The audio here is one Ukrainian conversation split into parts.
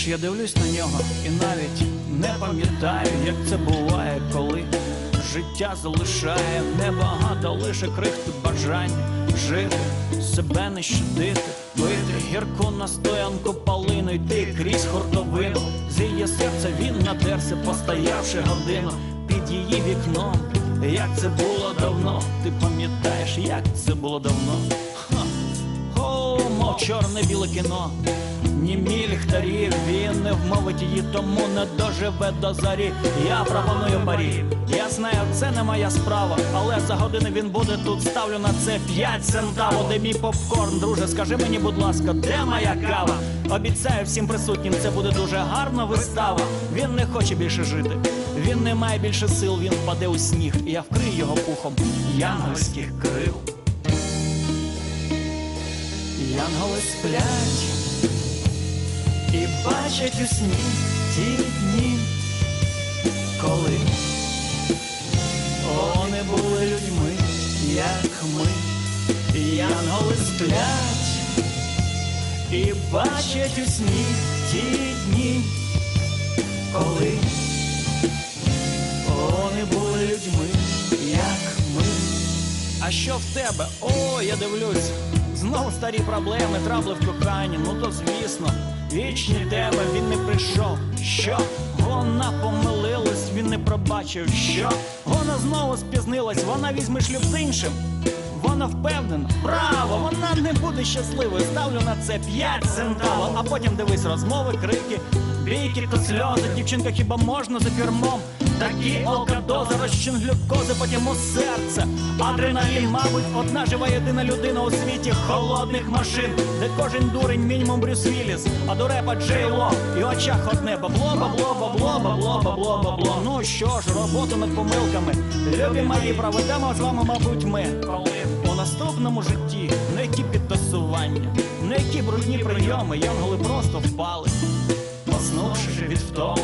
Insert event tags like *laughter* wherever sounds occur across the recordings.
Знаєш, я дивлюсь на нього і навіть не пам'ятаю, як це буває, коли життя залишає небагато, лише крихти бажання жити, себе не щадити, пити гірку настоянку полину, йти крізь хуртовину. З її серця він надерся, постоявши годину під її вікном. Як це було давно, ти пам'ятаєш, як це було давно? Ха. О, мов чорне біле кіно. Німі ліхтарів, він не вмовить її, тому не доживе до зарі. Я пропоную парі. Я знаю, це не моя справа, але за годину він буде тут. Ставлю на це 5 центаво. Де мій попкорн, друже, скажи мені, будь ласка, де моя кава? Обіцяю всім присутнім, це буде дуже гарна вистава. Він не хоче більше жити. Він не має більше сил, він впаде у сніг. Я вкрию його пухом янгольських крил. Янголи сплять і бачать у сні ті дні, коли вони були людьми, як ми. Янголи сплять і бачать у сні ті дні, коли вони були людьми, як ми. А що в тебе? О, я дивлюсь. Знову старі проблеми, трабли в коханні. Ну то звісно, вічні тебе він не прийшов. Що? Вона помилилась, він не пробачив. Що? Вона знову спізнилась, вона візьме шлюб з іншим. Вона впевнена, право, вона не буде щасливою. Ставлю на це п'ять центавок, а потім дивись розмови, крики, бійки та сльози. Дівчинка хіба можна за кермом? Такі алкадози, розчин глюкози, потім у серце. Адреналін, мабуть, одна жива єдина людина у світі холодних машин, де кожен дурень мінімум Брюс Вілліс, а до репа Джей Ло і очах одне бабло, бабло, бабло, бабло, бабло, бабло. Ну що ж, роботу над помилками. Любі мої, проведемо з вами, мабуть, ми. Коли у наступному житті на які підтасування, на які брудні прийоми, янголи просто впали, поснувши від втоми.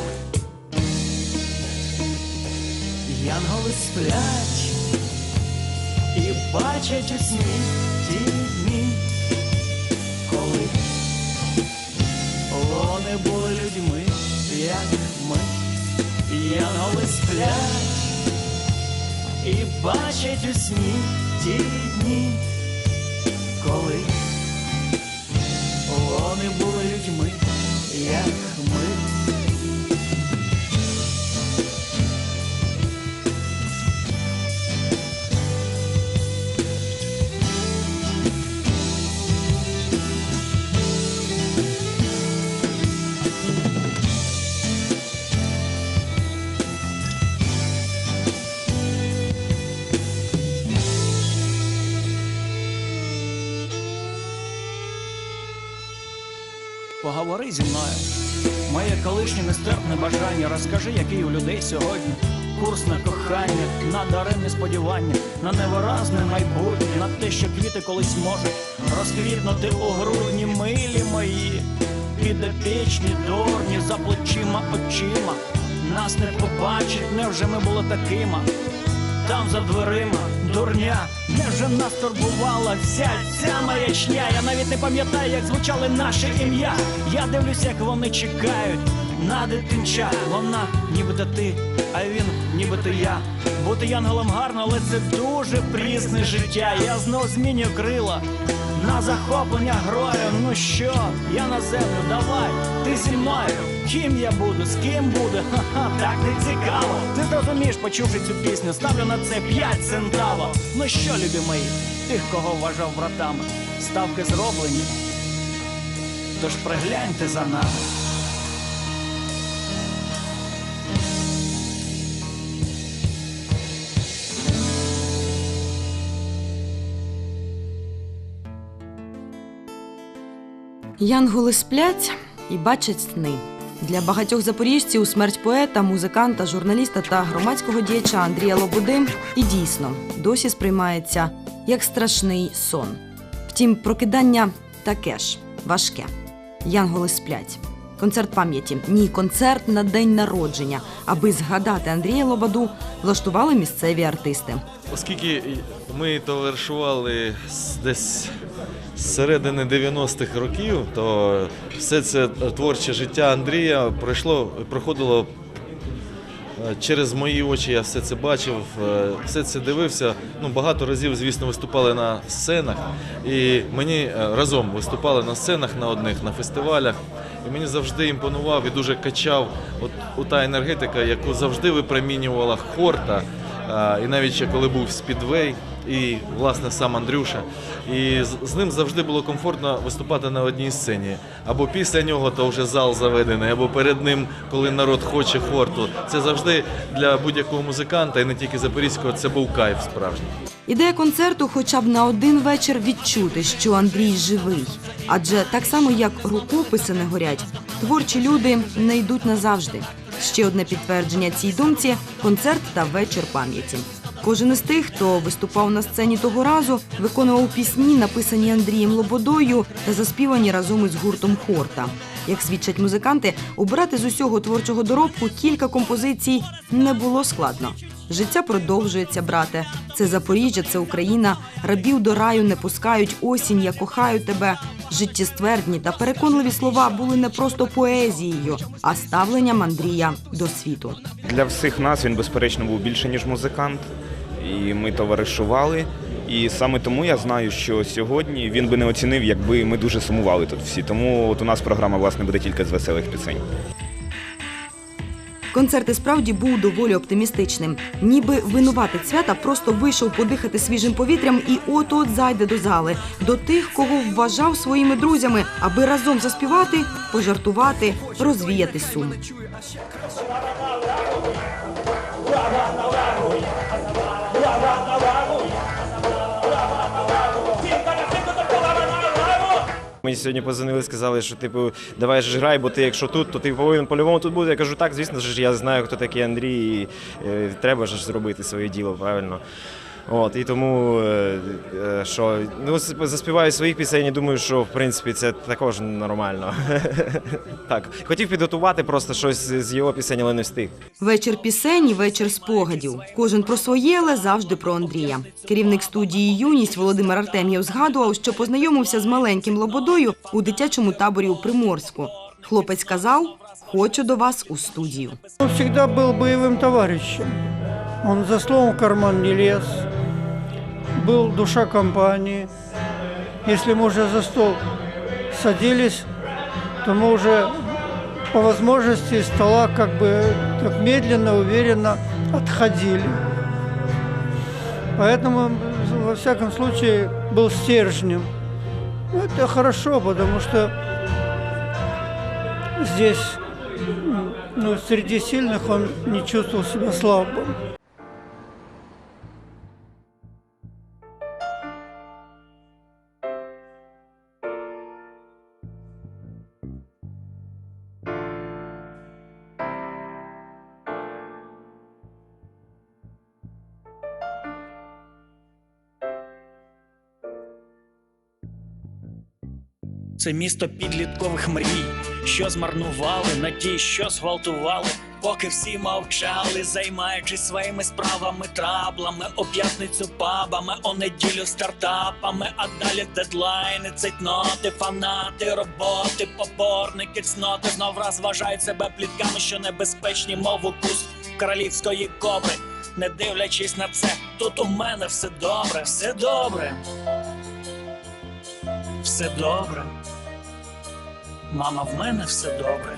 Янголи сплять і бачать у сні ті дні, коли вони були людьми, як ми. Янголи сплять і бачать у сні ті дні, коли вони були людьми, як ми. Поговори зі мною. Моє колишнє нестерпне бажання. Розкажи, який у людей сьогодні курс на кохання, на даремне сподівання, на невиразне майбутнє, на те, що квіти колись можуть розквітнути у грудні, милі мої, підопічні, дурні, за плечима очима. Нас не побачить, невже ми були такими? там за дверима, дурня, невже нас турбувала вся ця маячня? Я навіть не пам'ятаю, як звучали наші ім'я. Я дивлюсь, як вони чекають на дитинча. Вона, нібито ти, а він, нібито я. Бути янголом гарно, але це дуже прісне життя. Я знов змінюю крила. На захоплення грою, ну що, я на землю, давай, ти зі мною. Ким я буду, з ким буду? Ха-ха, так не цікаво. Ти зрозумієш, почувши цю пісню, ставлю на це 5 центаво. Ну що, любі мої, тих, кого вважав братами, ставки зроблені. Тож пригляньте за нами. Янголи сплять і бачать сни. Для багатьох запоріжців смерть поета, музиканта, журналіста та громадського діяча Андрія Лободи і дійсно досі сприймається як страшний сон. Втім, прокидання таке ж важке. Янголи сплять. Концерт пам'яті. Ні, концерт на день народження. Аби згадати Андрія Лободу, влаштували місцеві артисти. Оскільки ми товаришували десь з середини 90-х років, то все це творче життя Андрія пройшло, проходило е, через мої очі, я все це бачив, е, все це дивився. Ну, багато разів, звісно, виступали на сценах. І мені е, разом виступали на сценах на одних, на фестивалях. І мені завжди імпонував і дуже качав от, от та енергетика, яку завжди випромінювала хорта. І навіть ще коли був спідвей, і власне сам Андрюша. І з, ним завжди було комфортно виступати на одній сцені. Або після нього то вже зал заведений, або перед ним, коли народ хоче хорту. Це завжди для будь-якого музиканта, і не тільки запорізького, це був кайф справжній. Ідея концерту хоча б на один вечір відчути, що Андрій живий. Адже так само, як рукописи не горять, творчі люди не йдуть назавжди. Ще одне підтвердження цій думці концерт та вечір пам'яті. Кожен із тих, хто виступав на сцені того разу, виконував пісні, написані Андрієм Лободою та заспівані разом із гуртом Хорта. Як свідчать музиканти, обирати з усього творчого доробку кілька композицій не було складно. Життя продовжується, брате. Це Запоріжжя, це Україна. Рабів до раю не пускають. Осінь, я кохаю тебе. Життєствердні та переконливі слова були не просто поезією, а ставленням Андрія до світу. Для всіх нас він, безперечно, був більше, ніж музикант, і ми товаришували. І саме тому я знаю, що сьогодні він би не оцінив, якби ми дуже сумували тут всі. Тому от у нас програма власне буде тільки з веселих пісень. Концерт і справді був доволі оптимістичним. Ніби винуватець свята просто вийшов подихати свіжим повітрям і от-от зайде до зали, до тих, кого вважав своїми друзями, аби разом заспівати, пожартувати, розвіяти сум. Мені сьогодні позвонили, сказали, що типу, давай ж грай, бо ти якщо тут, то ти повинен по-любому тут бути. Я кажу, так, звісно ж, я знаю, хто такий Андрій, і і треба ж зробити своє діло, правильно. От, і тому е, е, що ну, сп- заспіваю своїх пісень, і думаю, що в принципі це також нормально. *laughs* так. Хотів підготувати просто щось з його пісень, але не встиг. Вечір пісень і вечір спогадів. Кожен про своє, але завжди про Андрія. Керівник студії Юність Володимир Артем'єв згадував, що познайомився з маленьким Лободою у дитячому таборі у Приморську. Хлопець казав: Хочу до вас у студію. Он всегда был боевым товарищем. Он за словом в карман не лез. Был душа компании. Если мы уже за стол садились, то мы уже по возможности из стола как бы так медленно, уверенно отходили. Поэтому, во всяком случае, был стержнем. Это хорошо, потому что здесь ну, среди сильных он не чувствовал себя слабым. Це місто підліткових мрій, що змарнували, надій, що зґвалтували. Поки всі мовчали, займаючись своїми справами, траблами, у п'ятницю пабами, у неділю стартапами, а далі дедлайни, цейтноти, фанати, роботи, поборники, цноти знов розважають себе плітками, що небезпечні, мов укус королівської кобри. Не дивлячись на це, тут у мене все добре, все добре. Все добре. Мама, в мене все добре.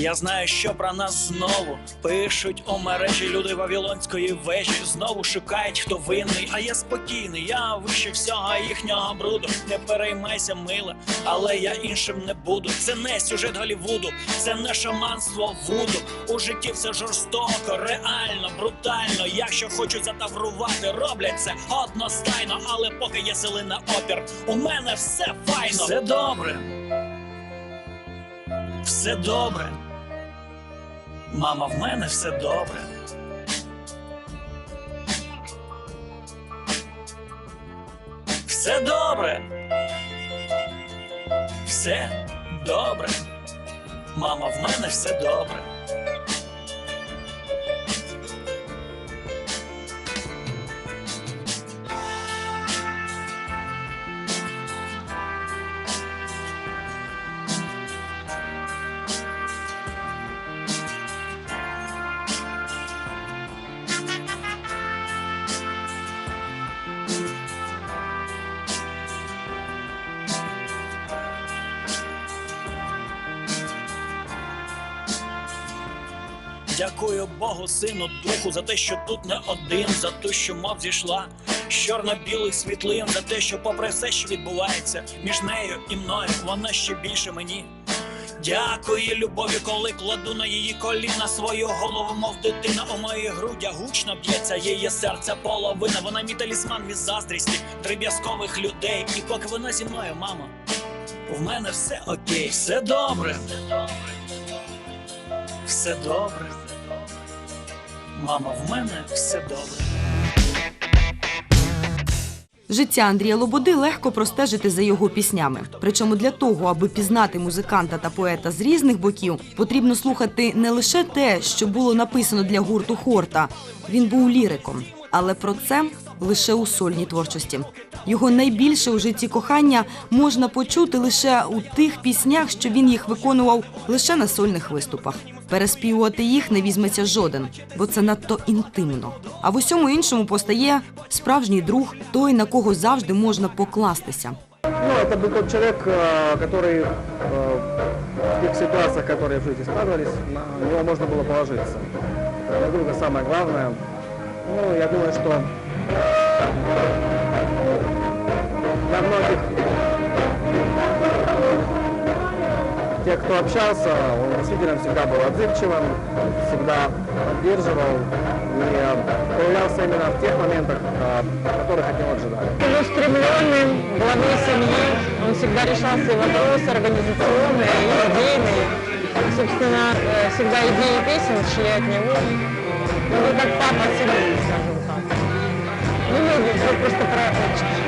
Я знаю, що про нас знову пишуть у мережі люди Вавилонської вежі. Знову шукають, хто винний, а я спокійний. Я вище всього їхнього бруду. Не переймайся, мила, але я іншим не буду. Це не сюжет Голівуду, це не шаманство вуду. У житті все жорстоко, реально, брутально. Якщо хочуть затаврувати, роблять це одностайно, але поки є сили на опір, у мене все файно. Все добре. Все добре. Мама, в мене все добре. Все добре. Все добре. Мама, в мене все добре. Дякую Богу, сину, духу, за те, що тут не один, за те, що мов зійшла з чорно-білих світлин, за те, що попри все, що відбувається між нею і мною, вона ще більше мені. Дякую любові, коли кладу на її коліна свою голову, мов дитина у моїх грудях гучно б'ється її серце половина. Вона мій талісман від заздрісті, дріб'язкових людей. І поки вона зі мною, мамо, в мене все окей, все добре. Все добре. Мама, в мене все добре. Життя Андрія Лободи легко простежити за його піснями. Причому для того, аби пізнати музиканта та поета з різних боків, потрібно слухати не лише те, що було написано для гурту Хорта. Він був ліриком, але про це лише у сольній творчості. Його найбільше у житті кохання можна почути лише у тих піснях, що він їх виконував лише на сольних виступах. Переспівувати їх не візьметься жоден, бо це надто інтимно. А в усьому іншому постає справжній друг, той, на кого завжди можна покластися. Ну, это был тот человек, э, который э, в тех ситуациях, которые в жизни складывались, на него можно было положиться. Это для друга самое главное. Ну, я думаю, что для многих тех, кто общался, он действительно всегда был отзывчивым, всегда поддерживал и э, появлялся именно в тех моментах, э, которых от него ожидали. целеустремленным, главой семьи. Он всегда решал все вопросы организационные и идейные. Собственно, э, всегда идеи песен шли от него. Ну, как папа семьи, скажем так. Ну, мы просто про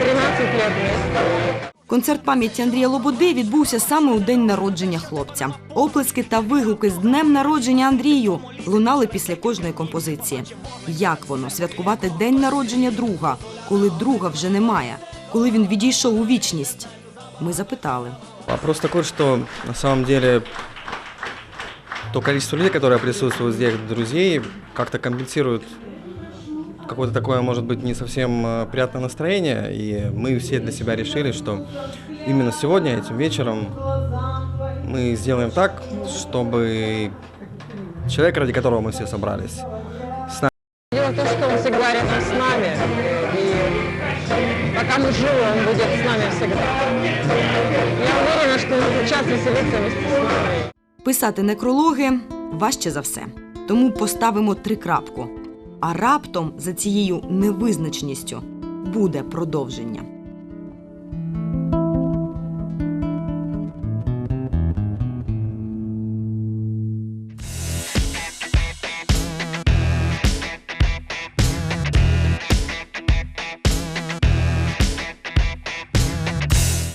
13 лет вместе. Концерт пам'яті Андрія Лободи відбувся саме у день народження хлопця. Оплески та вигуки з днем народження Андрію лунали після кожної композиції. Як воно святкувати день народження друга, коли друга вже немає, коли він відійшов у вічність? Ми запитали. Вопрос такой, что на самом деле то количество людей, которые присутствуют здесь, друзей, как-то компенсирует какое-то такое, может быть, не совсем э, приятное настроение. И мы все для себя решили, что именно сегодня, этим вечером, мы сделаем так, чтобы человек, ради которого мы все собрались, с нами Дело в том, что он всегда рядом с нами. И пока мы живы, он будет с нами всегда. Я уверена, что он сейчас веселится вместе с нами. Писати некрологи важче за все. Тому поставимо трикрапку. А раптом за цією невизначністю буде продовження.